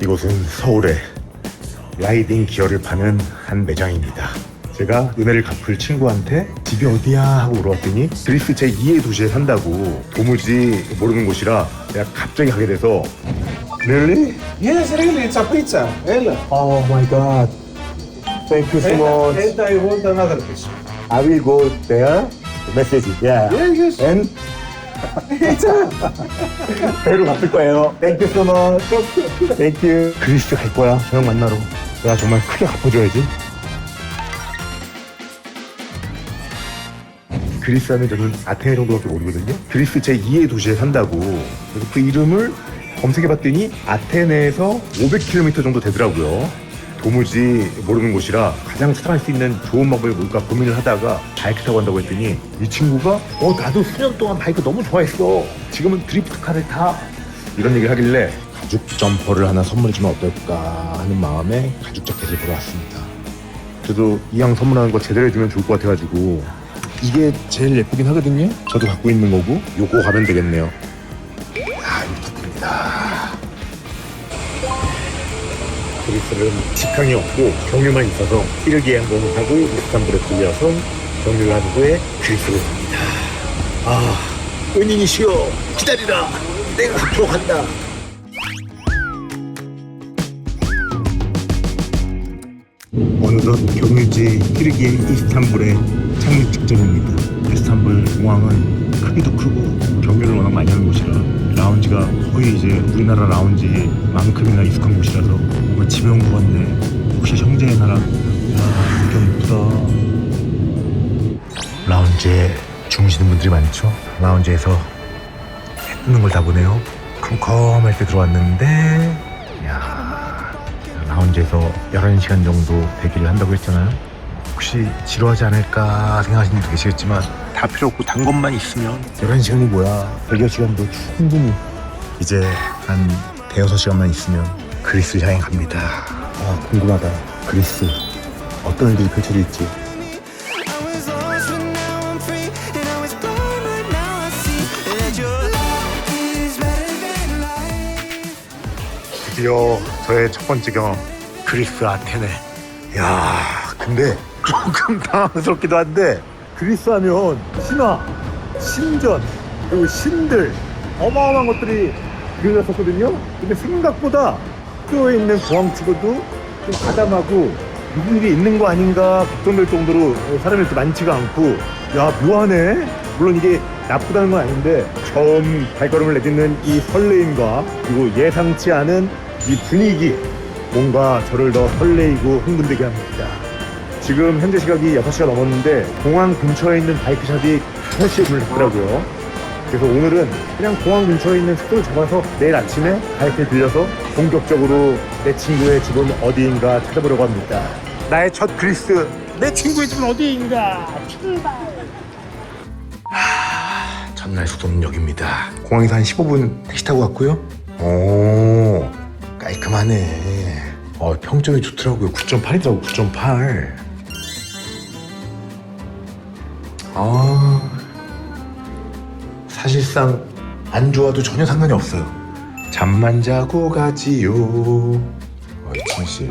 이곳은 서울의 라이딩 기어를 파는 한 매장입니다. 제가 은혜를 갚을 친구한테 집이 어디야 하고 물어봤더니 그리스 제 2의 도시에 산다고 도무지 모르는 곳이라 내가 갑자기 가게 돼서 Really? Yes, really, it's a pizza. Ella. Oh my god. Thank you so much. And I want another piece. I will go there. Message. Yeah. Yeah, yes. And 배로 갚을 거예요. Much. Thank you. 그리스 갈 거야. 저 형 만나러. 내가 정말 크게 갚아줘야지. 그리스 하면 저는 아테네 정도밖에 모르거든요. 그리스 제 2의 도시에 산다고. 그래서 그 이름을 검색해봤더니 아테네에서 500km 정도 되더라고요. 도무지 모르는 곳이라 가장 찾아갈 수 있는 좋은 방법이 뭘까 고민을 하다가 바이크 타고 간다고 했더니 이 친구가 어 나도 수년 동안 바이크 너무 좋아했어. 지금은 드리프트 카를 타. 이런 얘기를 하길래 가죽 점퍼를 하나 선물해주면 어떨까 하는 마음에 가죽 자켓을 보러 왔습니다. 그래도 이왕 선물하는 거 제대로 해주면 좋을 것 같아가지고 이게 제일 예쁘긴 하거든요. 저도 갖고 있는 거고 요거 가면 되겠네요 그리스는 직항이 없고 경유만 있어서 일기 항공을 타고 이스탄불에 들려서 경유를 한 후에 그리스로 갑니다. 아, 은인이시여 기다리라. 내가 앞으로 간다. 어느덧 경유지 튀르기의 이스탄불에 착륙 직전입니다. 이스탄불 공항은 크기도 크고 경유를 워낙 많이 하는 곳이라 라운지가 거의 이제 우리나라 라운지만큼이나 익숙한 곳이라서 뭔가 집에 온것 같네. 혹시 형제의 나라? 야, 여기 예쁘다. 라운지에 주무시는 분들이 많죠. 라운지에서 해 뜨는 걸 다 보네요. 컴컴할 때 들어왔는데, 야 라운지에서 11시간 정도 대기를 한다고 했잖아요. 혹시 지루하지 않을까 생각하시는 분도 계시겠지만 다 필요 없고 단 것만 있으면 11시간이 뭐야 대기 시간도 충분히 이제 한 대여섯 시간만 있으면 그리스 향해 갑니다. 아 궁금하다. 그리스. 어떤 일들이 펼쳐질지. 드디어 저의 첫 번째 경험 그리스 아테네. 야 근데 조금 당황스럽기도 한데 그리스 하면 신화 신전 그리고 신들 어마어마한 것들이 그려졌었거든요. 근데 생각보다 학교에 있는 공항치고도 좀 가담하고 무슨 일이 있는 거 아닌가 걱정될 정도로 사람이 많지가 않고. 야 묘하네. 물론 이게 나쁘다는 건 아닌데 처음 발걸음을 내딛는 이 설레임과 그리고 예상치 않은 이 분위기 뭔가 저를 더 설레이고 흥분되게 합니다. 지금 현재 시각이 6시가 넘었는데 공항 근처에 있는 바이크샵이 5시에 문을 닫더라고요. 그래서 오늘은 그냥 공항 근처에 있는 숙소를 잡아서 내일 아침에 바이크를 빌려서 본격적으로 내 친구의 집은 어디인가 찾아보려고 합니다. 나의 첫 그리스, 내 친구의 집은 어디인가 출발. 하, 전날 숙소는 여기입니다. 공항에서 한 15분 택시 타고 갔고요. 오, 깔끔하네. 어, 평점이 좋더라고요. 9.8이더라고, 9.8. 아, 사실상 안 좋아도 전혀 상관이 없어요. 잠만 자고 가지요. 어, 이창씨.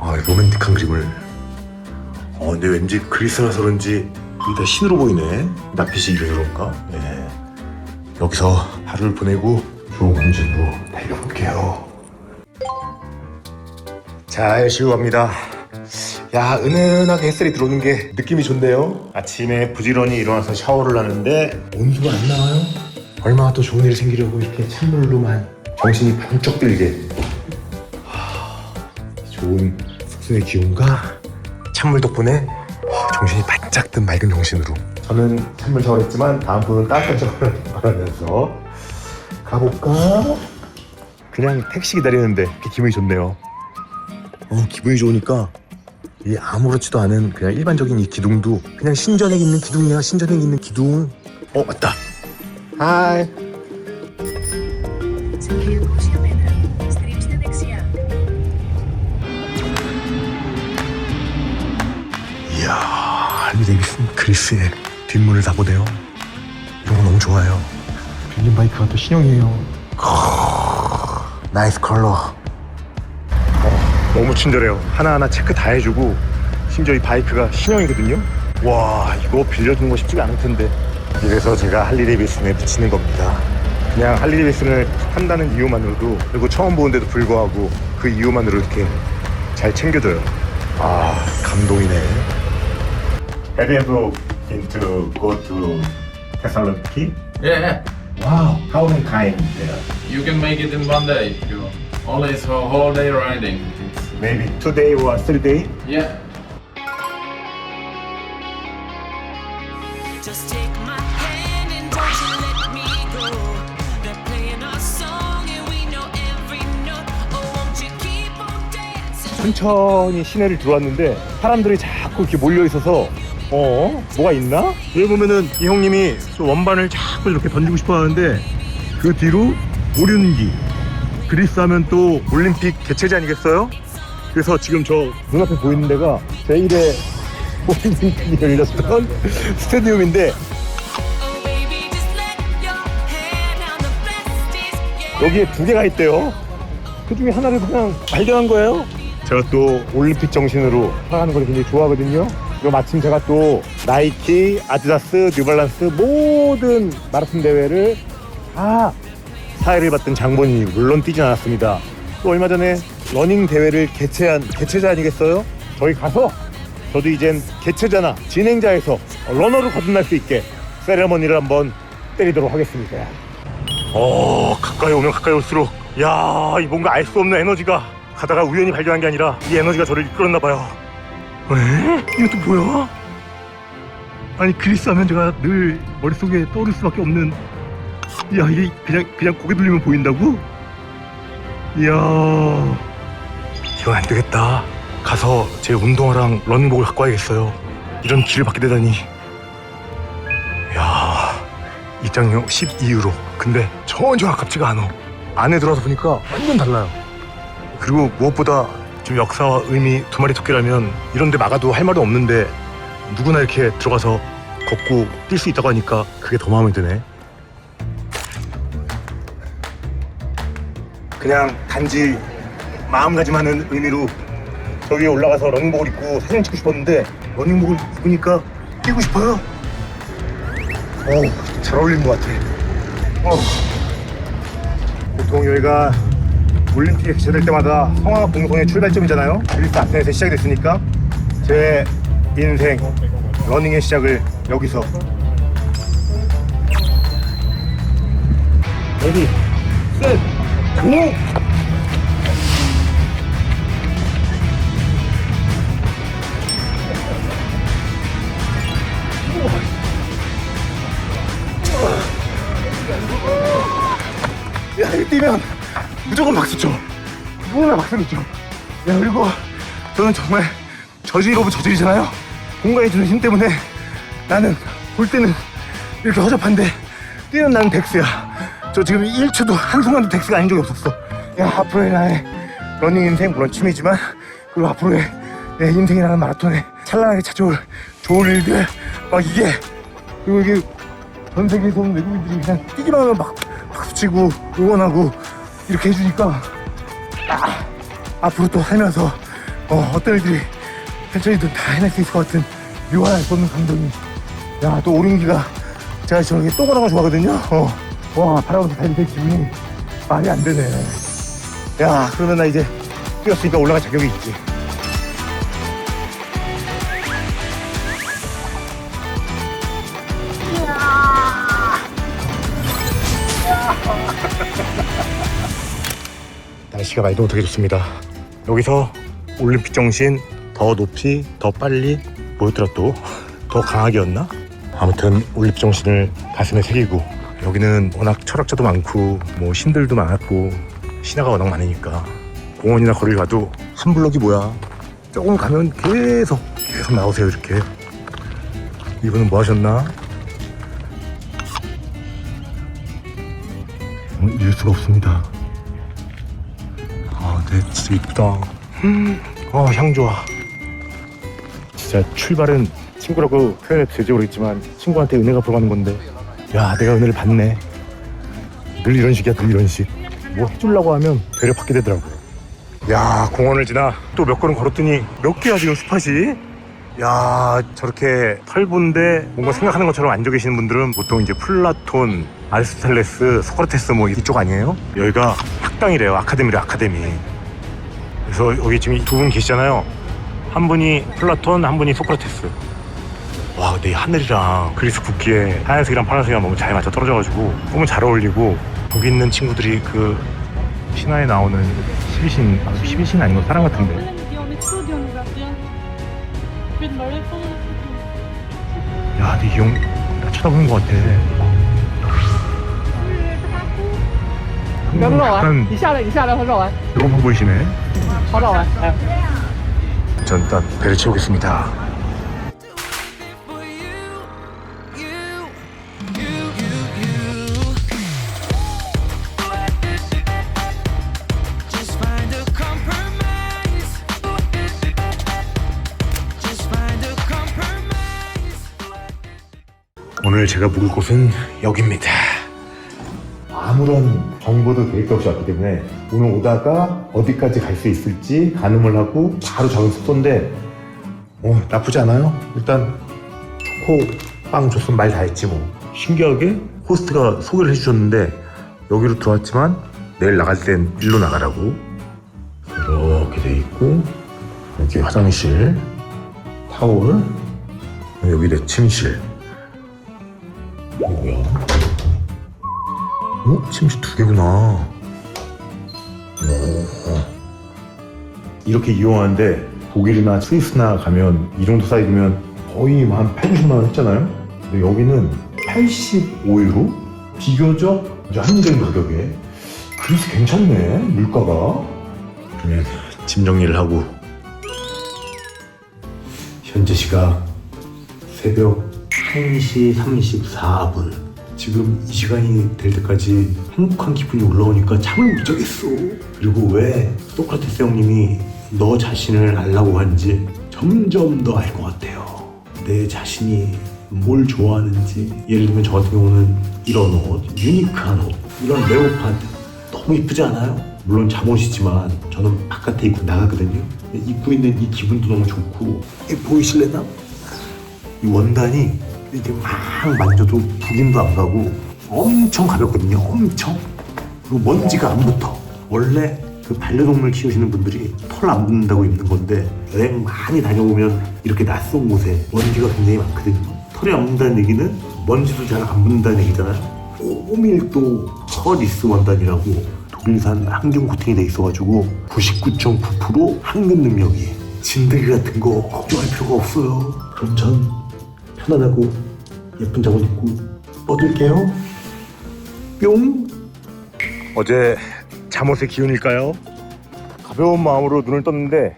아, 이 로맨틱한 그림을. 어, 근데 왠지 그리스라서 그런지 여기 다 신으로 보이네. 낯빛이 이래서 그런가? 예. 여기서 하루를 보내고 좋은 공진으로 달려볼게요. 자, 열심히 갑니다. 야 은은하게 햇살이 들어오는 게 느낌이 좋네요. 아침에 부지런히 일어나서 샤워를 하는데 온수가 안 나와요. 얼마나 또 좋은 일이 생기려고 이렇게 찬물로만 정신이 번쩍 들게. 하, 좋은 숙소의 기운과 찬물 덕분에 하, 정신이 바짝 든 맑은 정신으로. 저는 찬물 샤워를 했지만 다음 분은 따뜻한 샤워를 바라면서 가볼까? 그냥 택시 기다리는데 기분이 좋네요. 어, 기분이 좋으니까 이 아무렇지도 않은 그냥 일반적인 이 기둥도 그냥 신전에 있는 기둥이야. 신전에 있는 기둥. 어 맞다. 하이 이야 할리 데이비슨 그리스의 뒷문을 다 보네요. 이런 거 너무 좋아요. 빌린 바이크가 또 신형이에요. 나이스 컬러. 너무 친절해요. 하나하나 체크 다 해주고 심지어 이 바이크가 신형이거든요. 와 이거 빌려주는 거 쉽지가 않을 텐데. 이래서 제가 할리 데이비슨에 미치는 겁니다. 그냥 할리 데이비슨을 한다는 이유만으로도 그리고 처음 보는데도 불구하고 그 이유만으로 이렇게 잘 챙겨줘요. 아 감동이네. Have you ever been to go to Thessaloniki? Yeah, Wow, how many times there? you can make it in one day. You always a whole day riding. It's, Maybe two day or three day. yeah. Just take my hand and don't you let me go. They're playing our song and we know every note. Oh, won't you keep on dancing? 천천히 시내를 들어왔는데 사람들이 자꾸 이렇게 몰려 있어서 어 뭐가 있나? 여기 보면은 이 형님이 저 원반을 자꾸 이렇게 던지고 싶어 하는데 그 뒤로 오륜기 그리스 하면 또 올림픽 개최지 아니겠어요? 그래서 지금 저 눈앞에 보이는 데가 제1회 올림픽이 열렸던 스테디움인데. 여기에 두 개가 있대요. 그 중에 하나를 그냥 발견한 거예요. 제가 또 올림픽 정신으로 살아가는 걸 굉장히 좋아하거든요. 그리고 마침 제가 또 나이키, 아디다스, 뉴발란스 모든 마라톤 대회를 다 사회를 받던 장본인이 물론 뛰진 않았습니다. 또 얼마 전에 러닝 대회를 개최한 개최자 아니겠어요? 저희 가서 저도 이젠 개최자나 진행자에서 러너로 거듭날 수 있게 세레머니를 한번 때리도록 하겠습니다. 어 가까이 오면 가까이 올수록 야 이 뭔가 알 수 없는 에너지가 가다가 우연히 발견한 게 아니라 이 에너지가 저를 이끌었나 봐요 에? 이것도 뭐야? 아니 그리스 하면 제가 늘 머릿속에 떠오를 수밖에 없는 야 이게 그냥 그냥 고개 돌리면 보인다고? 이야 이건 안 되겠다 가서 제 운동화랑 러닝복을 갖고 와야겠어요 이런 길을 받게 되다니 야 입장료 12유로. 근데 전혀 아깝지가 않아. 안에 들어와서 보니까 완전 달라요. 그리고 무엇보다 좀 역사와 의미 두 마리 토끼라면 이런데 막아도 할 말은 없는데 누구나 이렇게 들어가서 걷고 뛸 수 있다고 하니까 그게 더 마음에 드네. 그냥 단지 마음가짐하는 의미로 저기 올라가서 러닝복을 입고 사진 찍고 싶었는데 러닝복을 입으니까 뛰고 싶어요. 어, 잘 어울리는 것 같아. 어. 보통 여기가 올림픽에 개최될 때마다 성화 공성의 출발점이잖아요. 그리스 아테네에서 시작이 됐으니까 제 인생 러닝의 시작을 여기서. 레디, 셋, 고! 뛰면 무조건 박수 쳐. 누구나 박수를 쳐. 야, 그리고 저는 정말 저질 오브 저질이잖아요. 공간이 주는 힘 때문에 나는 볼 때는 이렇게 허접한데 뛰는 나는 덱스야. 저 지금 1초도 한순간도 덱스가 아닌 적이 없었어. 야, 앞으로의 나의 러닝 인생, 물론 취미지만, 그리고 앞으로의 내 인생이라는 마라톤에 찬란하게 찾아올 좋은 일들, 막 이게, 그리고 이게 전 세계에서 온 외국인들이 그냥 뛰기만 하면 막 박수 치고 응원하고 이렇게 해주니까 아, 앞으로 또 살면서 어, 어떤 일들이 펼쳐지든 다 해낼 수 있을 것 같은 묘한 알수 없는 감동이 야또 오륜기가 제가 저렇게 거 좋아하거든요. 어. 와 바라보면서 달리는 기분이 말이 안 되네. 야 그러면 나 이제 뛰었으니까 올라갈 자격이 있지 날씨가 많이 어떻게 좋습니다. 여기서 올림픽 정신 더 높이 더 빨리 뭐였더라 또 더 강하게였나? 아무튼 올림픽 정신을 가슴에 새기고 여기는 워낙 철학자도 많고 뭐 신들도 많았고 신화가 워낙 많으니까 공원이나 거리를 가도 한 블럭이 뭐야 조금 가면 계속 계속 나오세요 이렇게 이분은 뭐 하셨나? 어, 이럴 수가 없습니다. 아, 네, 진짜 이쁘다. 어, 향 좋아. 진짜 출발은 친구라고 표현해도 될지 모르겠지만 친구한테 은혜가 들어가는 건데 야, 내가 은혜를 받네. 늘 이런 식이야 늘 이런 식뭐 해주려고 하면 배를 받게 되더라고요 야 공원을 지나 또 몇 걸음 걸었더니 몇 개야 지금 스팟이 야 저렇게 털본데 뭔가 생각하는 것처럼 앉아 계시는 분들은 보통 이제 플라톤 아리스토텔레스 소크라테스 뭐 이쪽 아니에요? 여기가 학당이래요 아카데미래 아카데미 그래서 여기 지금 두 분 계시잖아요 한 분이 플라톤 한 분이 소크라테스 와 근데 이 하늘이랑 그리스 국기에 하얀색이랑 파란색이랑 너무 잘 맞춰 떨어져가지고 너무 잘 어울리고 여기 있는 친구들이 그 신화에 나오는 12신 아 12신 아닌 거 사람 같은데 야 근데 이형 나 쳐다보는 것 같아 한국 약간 你下来，你下来，合照完， 배고파 보이시네 네. 전 일단 배를 채우겠습니다. 오늘 제가 묵을 곳은 여기입니다. 아무런 정보도 계획도 없이 왔기 때문에 오늘 오다가 어디까지 갈 수 있을지 가늠을 하고 바로 잡은 숙소인데 어, 나쁘지 않아요. 일단 초코 빵 줬으면 말 다 했지 뭐. 신기하게 호스트가 소개를 해주셨는데 여기로 들어왔지만 내일 나갈 땐 일로 나가라고 이렇게 돼 있고 여기 화장실 타월 여기 내 침실 뭐야? 어? 침실 두 개구나. 오. 이렇게 이용하는데 독일이나 스위스나 가면 이 정도 사이즈면 거의 뭐한 8, 90만 원 했잖아요. 근데 여기는 85유로? 비교적 이제 합리적인 가격에. 그래서 괜찮네, 물가가. 그러면 짐 정리를 하고 현재 시각 새벽 1시 34분. 지금 이 시간이 될 때까지 행복한 기분이 올라오니까 잠을 못 자겠어. 그리고 왜 소크라테스 형님이 너 자신을 알라고 하는지 점점 더 알 것 같아요. 내 자신이 뭘 좋아하는지 예를 들면 저 같은 경우는 이런 옷, 유니크한 옷, 이런 레오파드 너무 이쁘지 않아요? 물론 잠옷이지만 저는 바깥에 입고 나가거든요. 입고 있는 이 기분도 너무 좋고 이 보이실래나? 이 원단이 이렇게 막 만져도 부김도 안 가고 엄청 가볍거든요. 엄청. 그리고 먼지가 안 붙어. 원래 그 반려동물 키우시는 분들이 털 안 붙는다고 입는 건데 여행 많이 다녀보면 이렇게 낯선 곳에 먼지가 굉장히 많거든요. 털이 안 붙는다는 얘기는 먼지도 잘 안 붙는다는 얘기잖아요. 고밀도 허리스 원단이라고 독일산 항균 코팅이 돼 있어가지고 99.9% 항균 능력이 진드기 같은 거 걱정할 필요가 없어요. 그럼 전 편안하고 예쁜 잠옷 입고 뻗을게요. 뿅. 어제 잠옷의 기운일까요? 가벼운 마음으로 눈을 떴는데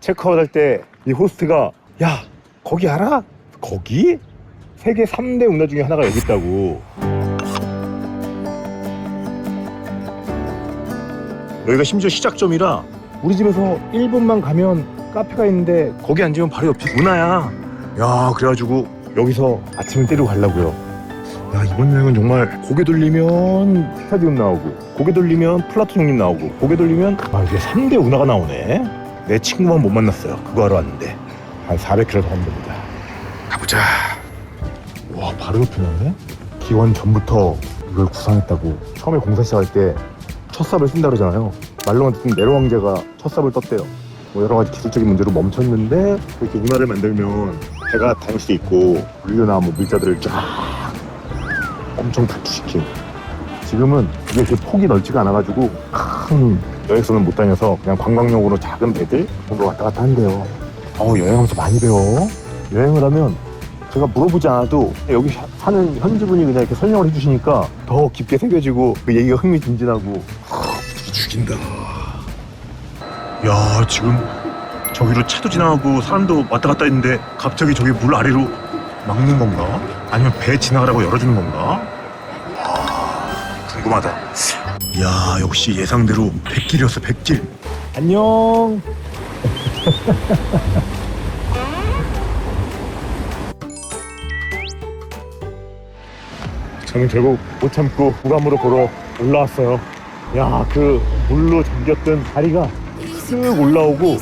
체크아웃 할 때 이 호스트가 야 거기 알아? 거기? 세계 3대 운하 중에 하나가 여기 있다고 여기가 심지어 시작점이라 우리 집에서 1분만 가면 카페가 있는데 거기 앉으면 바로 옆이 운하야 야 그래가지고 여기서 아침을 때리고 가려고요. 야 이번 여행은 정말 고개 돌리면 스타디움 나오고 고개 돌리면 플라톤 형님 나오고 고개 돌리면 아 이게 3대 운하가 나오네. 내 친구만 못 만났어요. 그거 하러 왔는데. 한 400km 더 가면 됩니다. 가보자. 와 바로 옆에 나네? 기원 전부터 이걸 구상했다고. 처음에 공사 시작할 때 첫삽을 쓴다 그러잖아요. 말로만 듣는 네로 왕제가 첫삽을 떴대요. 뭐 여러 가지 기술적인 문제로 멈췄는데 그렇게 운하를 만들면 배가 다닐 수 있고 물류나 뭐 물자들을 쫙 엄청 발주시킨. 지금은 이게 그 폭이 넓지가 않아가지고 큰 여행선을 못 다녀서 그냥 관광용으로 작은 배들 정도 왔다 갔다 한대요. 어 여행하면서 많이 배워. 여행을 하면 제가 물어보지 않아도 여기 사- 사는 현지분이 그냥 이렇게 설명을 해주시니까 더 깊게 새겨지고 그 얘기가 흥미진진하고. 하, 죽인다. 야 지금 저기로 차도 지나가고 사람도 왔다 갔다 했는데 갑자기 저기 물 아래로 막는 건가? 아니면 배 지나가라고 열어주는 건가? 아, 궁금하다. 야 역시 예상대로 백길이었어 백길. 안녕. 저는 결국 못 참고 구감으로 보러 올라왔어요. 야, 그 물로 잠겼던 다리가 쓱 올라오고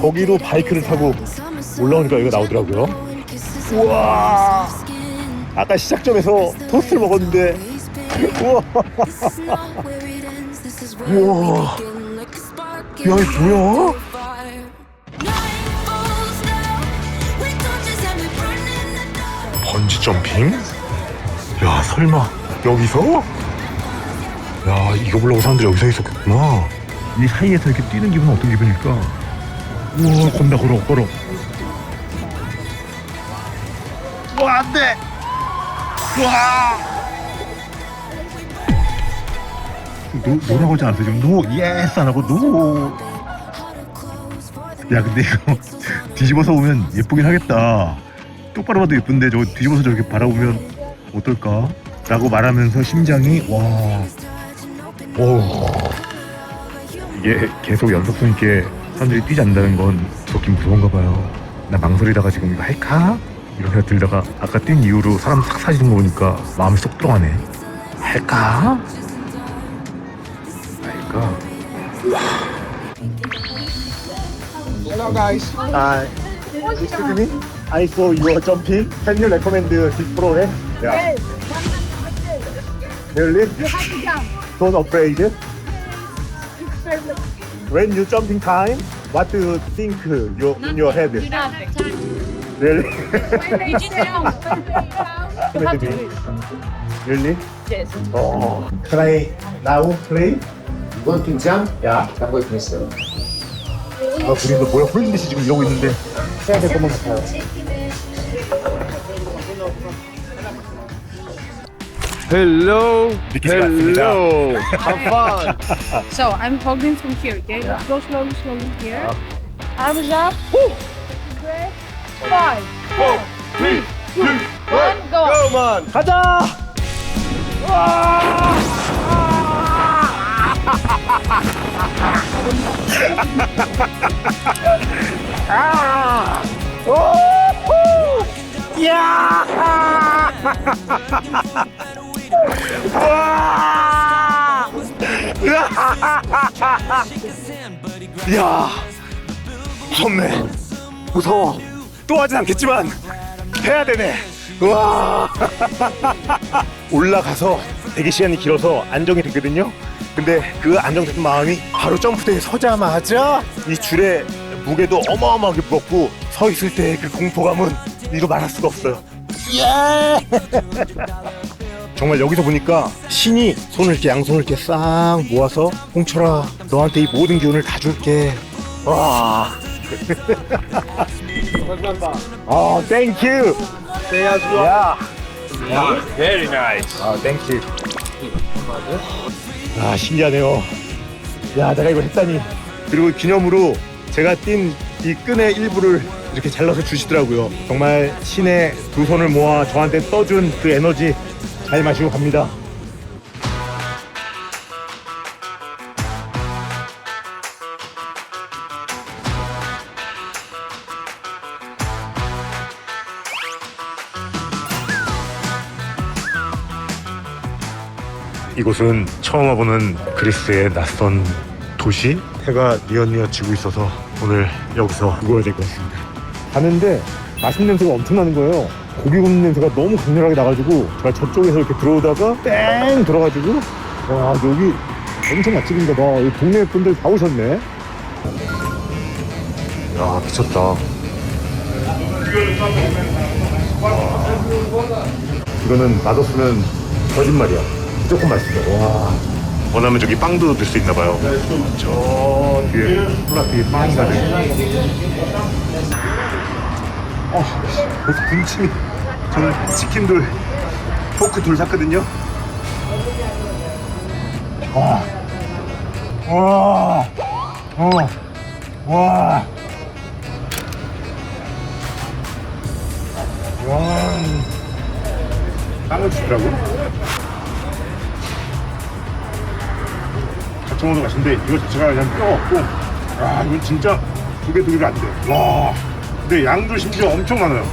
거기로 바이크를 타고 올라오니까 여기가 나오더라고요. 우와! 아까 시작점에서 토스트를 먹었는데 우와! 우와! 야, 이게 뭐야? 번지 점핑? 야, 설마 여기서? 야, 이거 보려고 사람들이 여기서 있었겠구나. 이 사이에서 이렇게 뛰는 기분은 어떤 기분일까? 우와, 건다, 걸어, 걸어. 와, 안 돼! 와! 노, 노라고 하지 않았어, 지금? 노, 예스! 안 하고, 노! 야, 근데 이거 뒤집어서 보면 예쁘긴 하겠다. 똑바로 봐도 예쁜데 저거 뒤집어서 저렇게 바라보면 어떨까? 라고 말하면서 심장이 와. 오. 이게 계속 연속성 있게 사람들이 뛰지 않는다는 건 좋긴 무서운가 봐요. 나 망설이다가 지금 이거 할까? 이런 생각 들다가 아까 뛴 이후로 사람 싹 사지는 거 보니까 마음이 쏙 들어가네. 할까? 할까? Hello guys. 아, excuse me. I saw you jumping. Can you recommend this pro? Eh? Yeah. Really? You have to jump. Don't afraid. When you jumping time, what do you think you, in your head? Really? You just jump. You have to do it. really? Yes. Oh. I now play? Want to jump? Yeah. Come with me, sir. 아, 우리 너 뭐야 홀린 듯이 지금 이러고 있는데 해야 될 것만 같아요. Hello. 믿기지가 않습니다. Hello. Have fun. So I'm holding from here, okay? Go slowly, slowly here. Arms up. Breath. Five, four, three, two, one, go. Come on. 가자! 아! 오호! 야! 와! 야! 무섭네. 무서워. 또 하진 않겠지만 해야 되네. 와! 올라가서 되게 시간이 길어서 안정이 되거든요. 근데 그 안정된 마음이 바로 점프대에 서자마자 이 줄의 무게도 어마어마하게 무겁고 서 있을 때 그 공포감은 이루 말할 수가 없어요. 예! 정말 여기서 보니까 신이 손을 이렇게 양손을 이렇게 싹 모아서 홍철아 너한테 이 모든 기운을 다 줄게. 와. 아, 땡큐. 야. 야. Very nice. 아, 땡큐. 아, 신기하네요. 야, 내가 이걸 했다니. 그리고 기념으로 제가 띈이 끈의 일부를 이렇게 잘라서 주시더라고요. 정말 신의 두 손을 모아 저한테 떠준 그 에너지 잘 마시고 갑니다. 이곳은 처음 와보는 그리스의 낯선 도시? 해가 뉘엿뉘엿 지고 있어서 오늘 여기서 묵어야 될 것 같습니다. 가는데 맛있는 냄새가 엄청 나는 거예요. 고기 굽는 냄새가 너무 강렬하게 나가지고 제가 저쪽에서 이렇게 들어오다가 땡 들어가지고 와 여기 엄청 맛집인가 봐. 이 동네 분들 다 오셨네. 야 미쳤다. 이거는 맛없으면 거짓말이야. 무조건 맛있어. 와. 원하면 저기 빵도 넣을 수 있나 봐요. 저 뒤에 플라스틱 빵이 가득. 아, 벌써 군침이. 저는 치킨들, 포크 둘 샀거든요. 와. 와. 어. 와. 와. 빵을 주더라고. 거 맛있는데 이거 자체가 그냥 뼈 없고 아 이건 진짜 두 개 두 개가 안 돼 와 근데 양도 심지어 엄청 많아요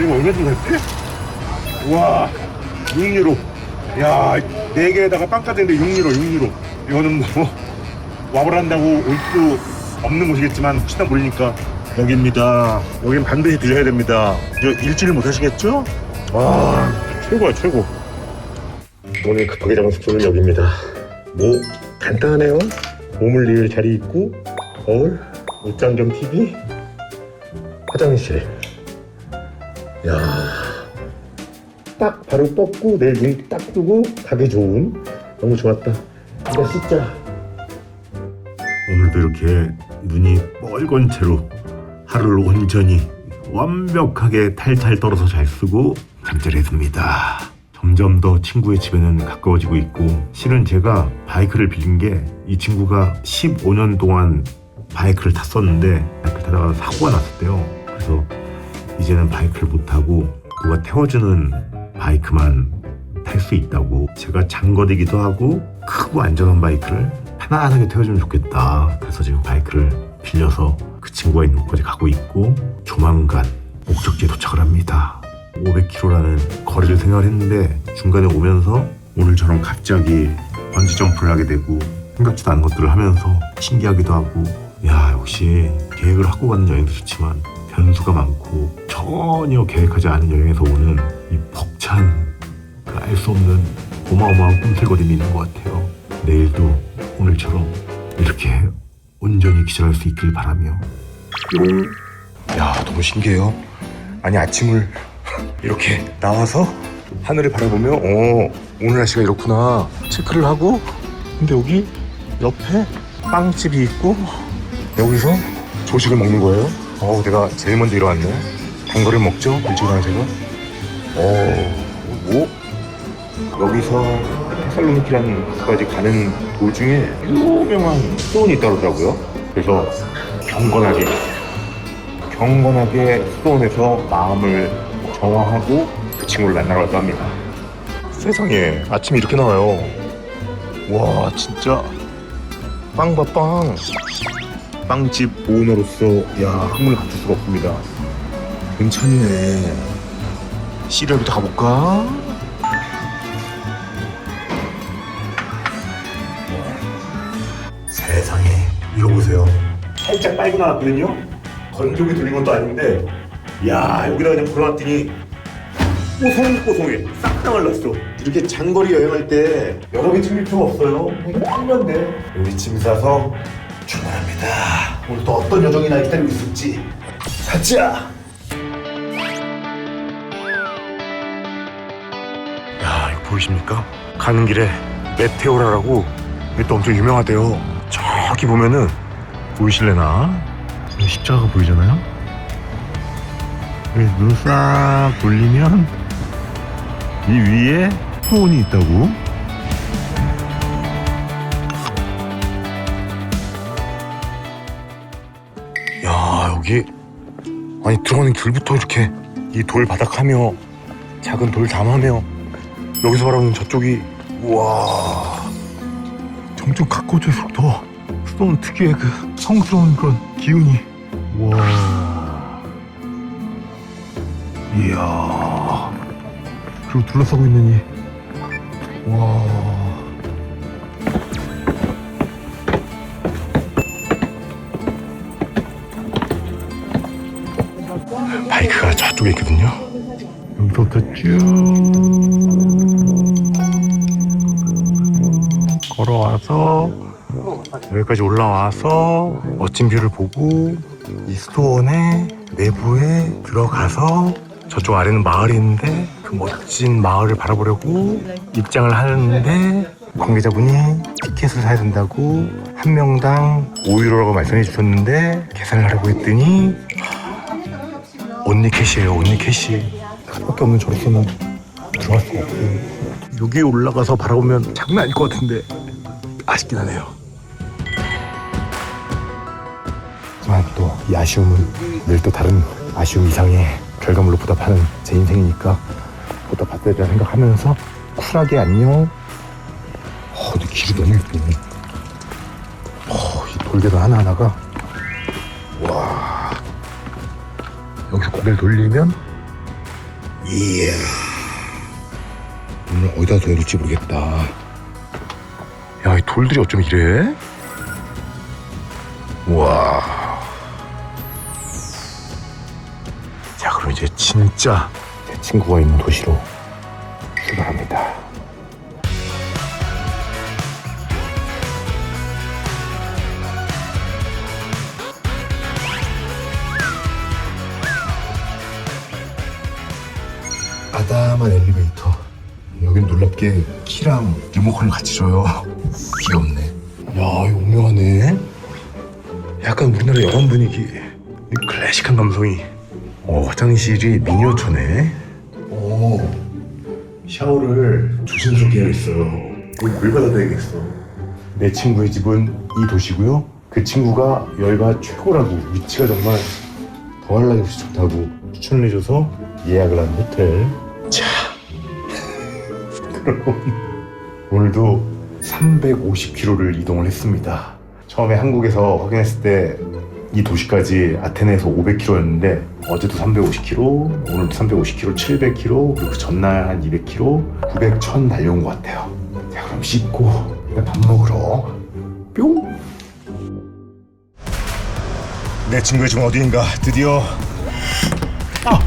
이거 얼마 정도 했지? 와 6유로. 야네 개에다가 빵까지 했는데 6유로 6유로. 이거는 뭐 와보란다고 올 수 없는 곳이겠지만 혹시나 모르니까 여기입니다. 여긴 반드시 들려야 됩니다. 저 일주일 못 하시겠죠? 와 최고야 최고. 오늘 급하게 잡은 숙소는 여기입니다. 뭐 간단하네요. 몸을 늘 자리 있고 거울 옷장 겸 TV 화장실 야. 딱 바로 뻗고 내일 눈딱 뜨고 가기 좋은. 너무 좋았다. 근데 진짜 오늘도 이렇게 눈이 뻘건 채로 하루를 온전히 완벽하게 탈탈 떨어서 잘 쓰고 잠자리 했습니다. 점점 더 친구의 집에는 가까워지고 있고 실은 제가 바이크를 빌린 게 이 친구가 15년 동안 바이크를 탔었는데 바이크를 타다가 사고가 났었대요. 그래서 이제는 바이크를 못 타고 누가 태워주는 바이크만 탈 수 있다고 제가 장거리기도 하고 크고 안전한 바이크를 편안하게 태워주면 좋겠다. 그래서 지금 바이크를 빌려서 그 친구가 있는 곳까지 가고 있고 조만간 목적지에 도착을 합니다. 500km라는 거리를 생각을 했는데 중간에 오면서 오늘처럼 갑자기 번지 점프를 하게 되고 생각지도 않은 것들을 하면서 신기하기도 하고. 야 역시 계획을 하고 가는 여행도 좋지만 변수가 많고 전혀 계획하지 않은 여행에서 오는 이 벅찬 그 알 수 없는 어마어마한 꿈틀거림이 있는 것 같아요. 내일도 오늘처럼 이렇게 온전히 기절할 수 있길 바라며 뿅. 야 너무 신기해요. 아니 아침을 이렇게 나와서 하늘을 바라보며 어 오늘 날씨가 이렇구나 체크를 하고 근데 여기 옆에 빵집이 있고 여기서 조식을 먹는 거예요. 어 내가 제일 먼저 일어났네. 단 거를 먹죠 일찍 일어난 제가. 어 뭐? 여기서 테살로니키라는 곳까지 가는 도중에 유명한 수원이 있다고 그러더라고요. 그래서 경건하게 경건하게 수원에서 마음을 정화하고 그 친구를 왔다 합니다. 세상에 아침에 이렇게 나와요. 와 진짜 빵바 빵. 빵집 오너로서 야 흥을 갖출 수가 없습니다. 괜찮네. 시리얼부터 가볼까? 세상에 이거 보세요. 살짝 빨고 나왔거든요. 건조기 돌린 것도 아닌데, 야 여기다 그냥 걸어놨더니 뽀송뽀송해. 싹 다 말랐어. 이렇게 장거리 여행할 때 여러 개 챙길 필요가 없어요. 그냥 타면 돼. 우리 짐 싸서 출발합니다. 오늘 또 어떤 여정이 날 기다리고 있을지 가자. 야 이거 보이십니까? 가는 길에 메테오라라고 이게 또 엄청 유명하대요. 저기 보면은 보이실래나? 십자가가 보이잖아요. 눈싹 돌리면 이 위에 수온이 있다고. 여기 아니 들어가는 길부터 이렇게 이 돌 바닥하며 작은 돌 담하며 여기서 바라보는 저쪽이 우와. 점점 가까워질수록 더. 수도원 특유의 그 성스러운 그런 기운이. 와. 이야. 그리고 둘러싸고 있는 이와 바이크가 저쪽에 있거든요. 여기서부터 쭉 걸어와서 여기까지 올라와서 멋진 뷰를 보고 이 수도원의 내부에 들어가서 저쪽 아래는 마을이 있는데 그 멋진 마을을 바라보려고 입장을 하는데 관계자분이 티켓을 사야 된다고 한 명당 5유로라고 말씀해 주셨는데 계산을 하려고 했더니 온리 캐시예요 온리 캐시 밖에 없는 저로서는 들어갈 수가 없어요. 여기 올라가서 바라보면 장난 아닐 것 같은데 아쉽긴 하네요. 하지만 또 이 아쉬움은 늘 또 다른 아쉬움 이상의 결과물로 보답하는 제 인생이니까 된다 생각하면서 쿨하게 안녕. 어, 근데 길이 너무 예쁘네. 어, 이 돌계단 하나하나가 와 여기서 고개를 돌리면 이야 오늘 어디다 둬야 될지 모르겠다 이 돌들이 어쩜 이래? 와. 자, 그럼 이제 진짜 제 친구가 있는 도시로 리모컨을 같이 줘요. 귀엽네. 야, 이거 오묘하네. 약간 우리나라 여관 분위기. 이 클래식한 감성이. 어, 화장실이 미니어처네. 오, 샤워를 조심스럽게 해야겠어요. 이거 물 받아야겠어. 내 친구의 집은 이 도시고요. 그 친구가 여기가 최고라고 위치가 정말 더할 나위 없이 좋다고 추천을 해줘서 예약을 한 호텔. 자, 그럼 오늘도 350km를 이동을 했습니다. 처음에 한국에서 확인했을 때 이 도시까지 아테네에서 500km였는데 어제도 350km, 오늘도 350km, 700km, 그리고 그 전날 한 200km, 900, 1000 달려온 것 같아요. 자, 그럼 씻고 밥 먹으러 뿅. 내 친구의 집 어디인가 드디어 아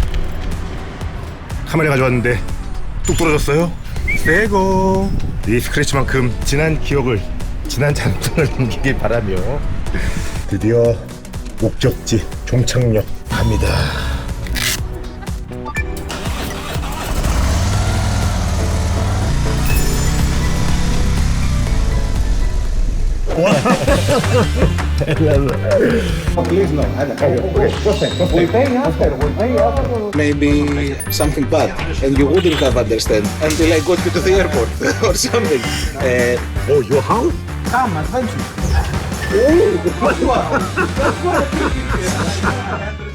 카메라 가져왔는데 뚝 부러졌어요. 새고 이 스크래치만큼 진한 기억을 진한 잔상을 남기길 바라며 드디어 목적지 종착역 갑니다. Please, no. Maybe something bad, and you wouldn't have understood until I got you to the airport or something. Uh, oh, your house? Come, adventure. Ooh, that's what.